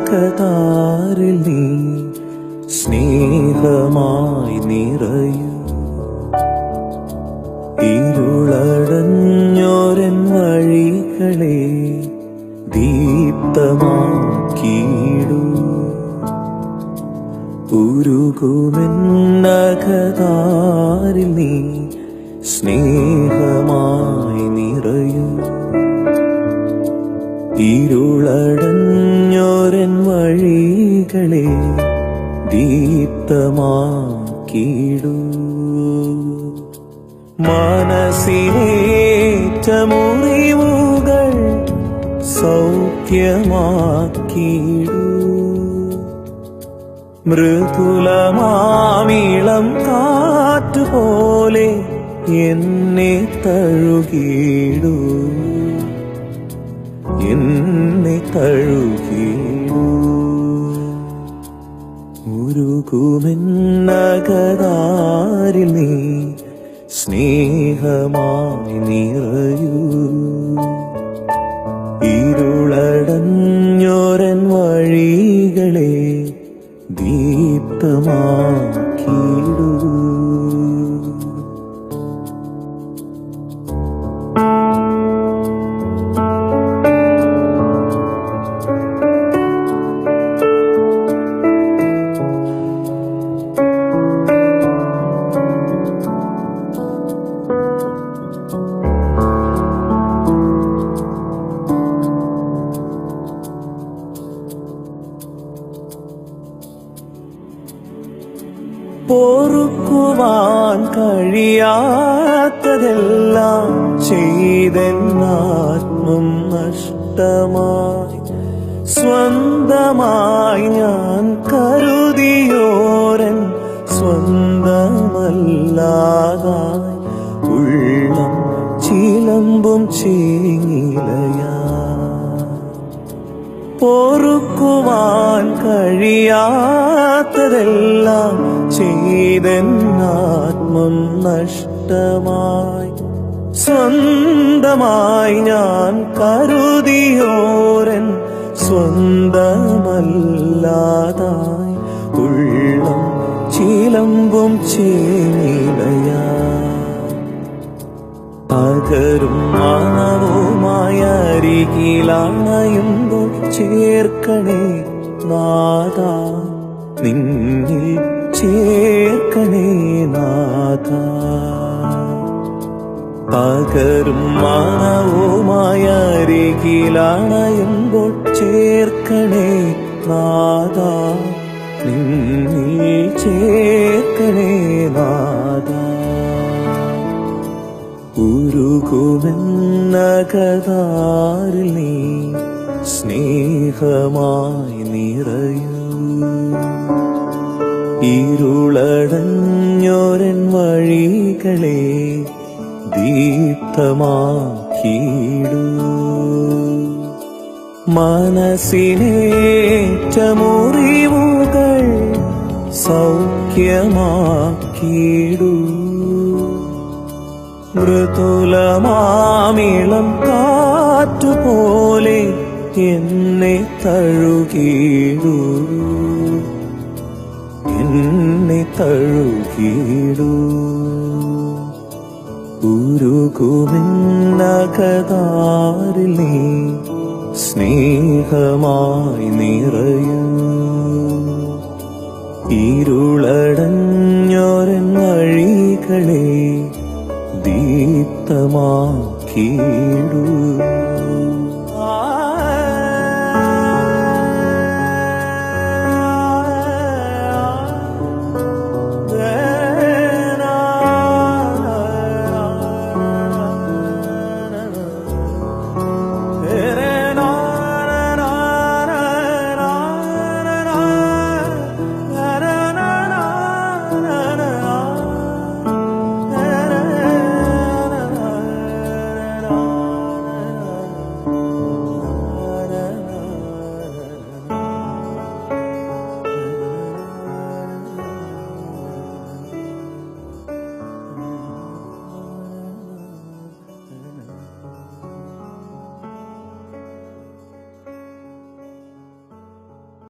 ഉരുകുന്നകതാരിൽ നീ സ്നേഹമായി നിറയൂ വഴികളെ ദീപ്തമാക്കിയിടൂ. ഉരുകുമെന്നകതാരിൽ നീ സ്നേഹമായി നിറയൂ. ഇരുളടഞ്ഞോരൻ വഴികളെ ദീപ്തമാക്കിയിടൂ. മനസ്സിനേറ്റ മുറിവുകൾ സൗഖ്യമാക്കിടൂ മൃദുലമാമിളം കാറ്റുപോലെ എന്നെ തഴുകിയിടു. എന്നെ തഴുകിയിടു. ഉരുകുമെന്നകതാരിൽ നീ സ്നേഹമായി നിറയൂ. ഇരുളടഞ്ഞോരൻ വഴികളെ ദീപ്തമാക്കിടൂ പൊറുക്കുവാൻ കഴിയാത്തതെല്ലാം ചെയ്തെന്നാത്മം നഷ്ടമായി. സ്വന്തമായി ഞാൻ കരുതിയോരൻ സ്വന്തമല്ലാതായി. ഉള്ളം ചിലമ്പും ചീങ്ങിലയാ പൊറുക്കുവാൻ കഴിയാത്തതെല്ലാം ചെയ്തെന്നാത്മം നഷ്ടമായി. സ്വന്തമായി ഞാൻ കരുതിയോരൻ സ്വന്തമല്ലാതായി. ഉള്ളം ചിലമ്പും ചേനിലയാ പകരും മാനവുമായ അരികിലണയുമ്പോൾ ചേർക്കണേ നാദാ നിന്നിൽ ചേർക്കണേ നാഥ. പകരും മാനവുമായ ചേർക്കണേ നാഥ. നിന്നിൽ ചേർക്കണേ നാഥ. ഉരുകുമെന്നകതാരിൽ നീ സ്നേഹമായി നിറയൂ. ഇരുളടഞ്ഞോരൻ വഴികളെ ദീപ്തമാക്കിയിടൂ. മനസ്സിനേറ്റമുറിവുകൾ സൗഖ്യമാക്കിയിടൂ. മൃദുലമാമിളം കാറ്റുപോലെ എന്നെ തഴുകിടൂ എന്നെ തഴുകിടൂ ഉരുകുമിന്നകതാരിൽ നീ സ്നേഹമായി നിറയൂ. ഇരുളടഞ്ഞോരൻ വഴികളെ ദീപ്തമാക്കിടൂ